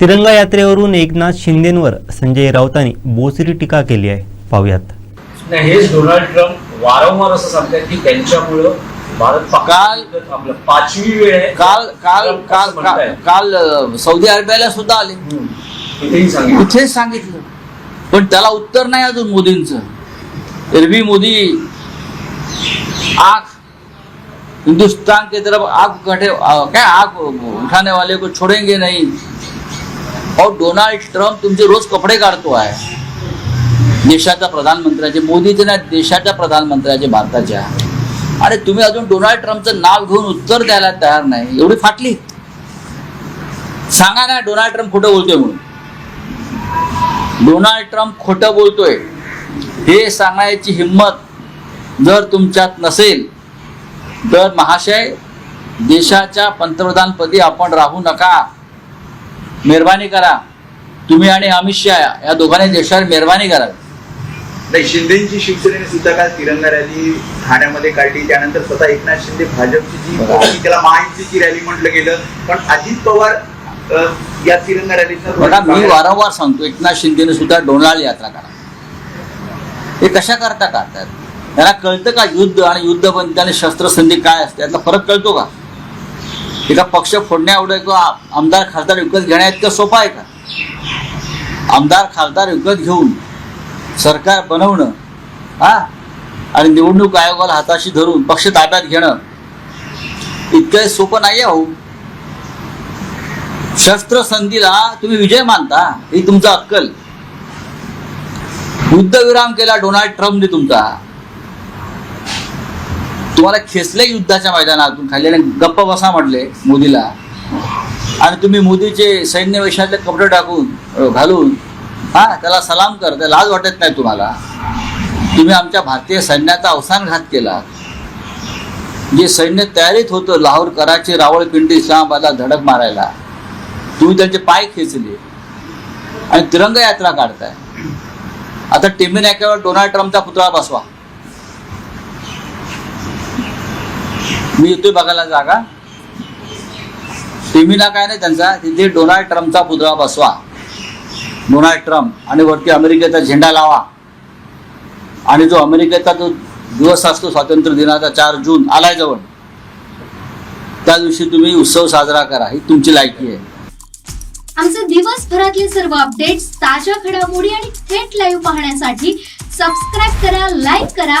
तिरंगा यात्रेवरून एकनाथ शिंदेंवर संजय राऊतांनी बोचरी टीका केली आहे. पाहुयात. नाही हेच डोनाल्ड ट्रम्प वारंवार असं सांगतात की त्यांच्यामुळं भारत पाकिस्तान आपलं पाचवी वेळ आहे. काल काल ट्रम्प काल असं. काल काल अ, सौदी अरेबियाला सुद्धा आले. हम्म. इथेही सांगितलं. पण त्याला उत्तर नाही अजून मोदींचं. एरवी मोदी आग हिंदुस्तान के तरफ आग कटे क्या आग उठाने वाले को छोड़ेंगे नहीं. अहो डोनाल्ड ट्रम्प तुमचे रोज कपडे काढतो आहे. देशाच्या प्रधानमंत्र्याचे मोदीचे नाही देशाच्या प्रधानमंत्र्याचे भारताच्या आणि तुम्ही अजून डोनाल्ड ट्रम्पचं नाव घेऊन उत्तर द्यायला तयार नाही. एवढी फाटली. सांगा ना डोनाल्ड ट्रम्प खोटं बोलतोय म्हणून. डोनाल्ड ट्रम्प खोटं बोलतोय. हे सांगायची हिंमत जर तुमच्यात नसेल तर महाशय देशाच्या पंतप्रधानपदी आपण राहू नका. मेहरबानी करा. तुम्ही आणि अमित शहा या दोघांनी देशावर मेहरबानी करा. नाही शिंदेची शिवसेनेने सुद्धा काल तिरंगा रॅली ठाण्यामध्ये काढली. त्यानंतर स्वतः एकनाथ शिंदे भाजपची जी. त्याला महायुतीची रॅली म्हटलं गेलं. पण अजित पवार या तिरंगा रॅलीचा बघा मी वारंवार सांगतो एकनाथ शिंदेने सुद्धा डोनाल्ड यात्रा करा हे कशा करता करतात त्यांना कळतं का युद्ध आणि युद्धबंदी आणि शस्त्रसंधी काय असते? यातला फरक कळतो का? एका पक्ष फोडण्या एवढं किंवा आमदार खासदार विकत घेण्या इतकं सोपं आहे का? आमदार खासदार विकत घेऊन सरकार बनवणं हा? आणि निवडणूक आयोगाला हाताशी धरून पक्ष ताब्यात घेणं इतकं सोपं नाही आहे शस्त्र शस्त्रसंधीला तुम्ही विजय मानता ही तुमचा अक्कल. युद्धविराम केला डोनाल्ड ट्रम्पने तुमचा. तुम्हाला खेचले युद्धाच्या मैदानातून खाली आणि गप्प बसा म्हटले मोदीला. आणि तुम्ही मोदीचे सैन्य वेशातले कपडे टाकून घालून हा त्याला सलाम करता लाज वाटत नाही तुम्हाला. तुम्ही आमच्या भारतीय सैन्याचा अवसान घात केला. जे सैन्य तयारीत होतं लाहोर कराची रावळपिंडी इस्लामाबादला धडक मारायला तुम्ही त्यांचे पाय खेचले. आणि तिरंगा यात्रा काढताय. आता टिमी नाक्यावर डोनाल्ड ट्रम्पचा पुतळा बसवा. मी येतोय बघायला जागा. टिमीना काय नाही त्यांचा तिथे डोनाल्ड ट्रम्पचा पुतळा बसवा. डोनाल्ड ट्रम्प आणि वरती अमेरिकेचा झेंडा लावा. आणि जो अमेरिकेचा जो दिवस असतो स्वातंत्र्य दिनाचा चार जून आलाय जवळ. त्या दिवशी तुम्ही उत्सव साजरा करा ही तुमची लायकी आहे. आमचे दिवसभरातले सर्व अपडेट्स ताज्या घडामोडी आणि थेट लाईव्ह पाहण्यासाठी सबस्क्राईब करा लाईक करा